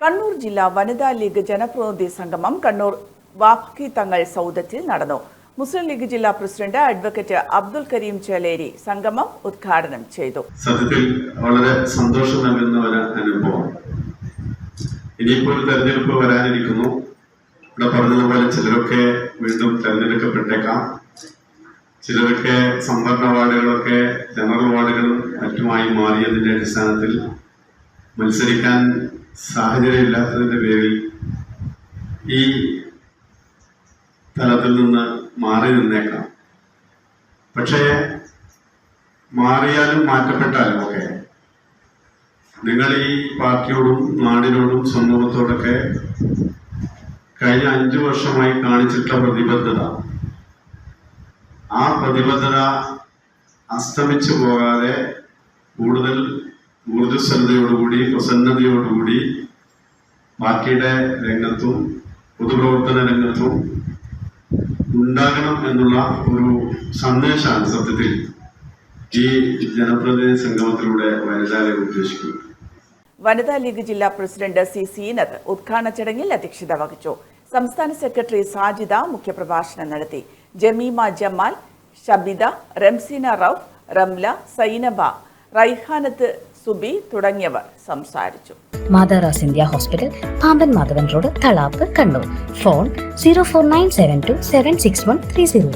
കണ്ണൂർ ജില്ലാ വനിതാ ലീഗ് ജനപ്രതിനിധി സംഗമം കണ്ണൂർ വാഫ്കി തങ്ങൾ സൗദത്തിൽ നടന്നു. മുസ്ലിം ലീഗ് ജില്ലാ പ്രസിഡന്റ് അഡ്വക്കേറ്റ് അബ്ദുൽ കരീം ചേലേരി സംഗമം ഉദ്ഘാടനം ചെയ്തു. സത്യത്തിൽ വളരെ സന്തോഷം നൽകുന്ന ഒരു അനുഭവം. ഇനിയിപ്പോൾ ഒരു തെരഞ്ഞെടുപ്പ് വരാനിരിക്കുന്നു. ഇവിടെ പറഞ്ഞതുപോലെ ചിലരൊക്കെ വീണ്ടും തെരഞ്ഞെടുക്കപ്പെട്ടേക്കാം. ചിലരൊക്കെ സംവരണ വാർഡുകളൊക്കെ ജനറൽ വാർഡുകളും മറ്റുമായി മാറിയതിന്റെ അടിസ്ഥാനത്തിൽ മത്സരിക്കാൻ സാഹചര്യമില്ലാത്തതിന്റെ പേരിൽ ഈ തലത്തിൽ നിന്ന് മാറി നിന്നേക്കാം. പക്ഷേ മാറിയാലും മാറ്റപ്പെട്ടാലും ഒക്കെ നിങ്ങൾ ഈ പാർട്ടിയോടും നാടിനോടും സമൂഹത്തോടൊക്കെ കഴിഞ്ഞ അഞ്ചു വർഷമായി കാണിച്ചിട്ടുള്ള പ്രതിബദ്ധത ആ പ്രതിബദ്ധത അസ്തമിച്ചു പോകാതെ കൂടുതൽ ഊർജസ്വലതയോടുകൂടി പ്രസന്നതയോടുകൂടി പാർട്ടിയുടെ രംഗത്തും പൊതുപ്രവർത്തന രംഗത്തും ഉണ്ടാകണം എന്നുള്ള ഒരു സന്ദേശമാണ് സത്യത്തിൽ ഈ ജനപ്രതിനിധി സംഗമത്തിലൂടെ വനിതാരെ ഉദ്ദേശിക്കുന്നത്. വനിതാ ലീഗ് ജില്ലാ പ്രസിഡന്റ് സി സീനത്ത് ഉദ്ഘാടന ചടങ്ങിൽ അധ്യക്ഷത വഹിച്ചു. സംസ്ഥാന സെക്രട്ടറി സാജിദ മുഖ്യപ്രഭാഷണം നടത്തി. ജമീമ ജമാൽ ഷബിദ റംസീന റൌഫ് റംല സൈനബ റൈഹാനത്ത് സുബി തുടങ്ങിയവർ സംസാരിച്ചു. മാതാറാസ് India hospital Pamban Madhavan road Thalap Kannur. Phone zero four nine seven two seven six one three zero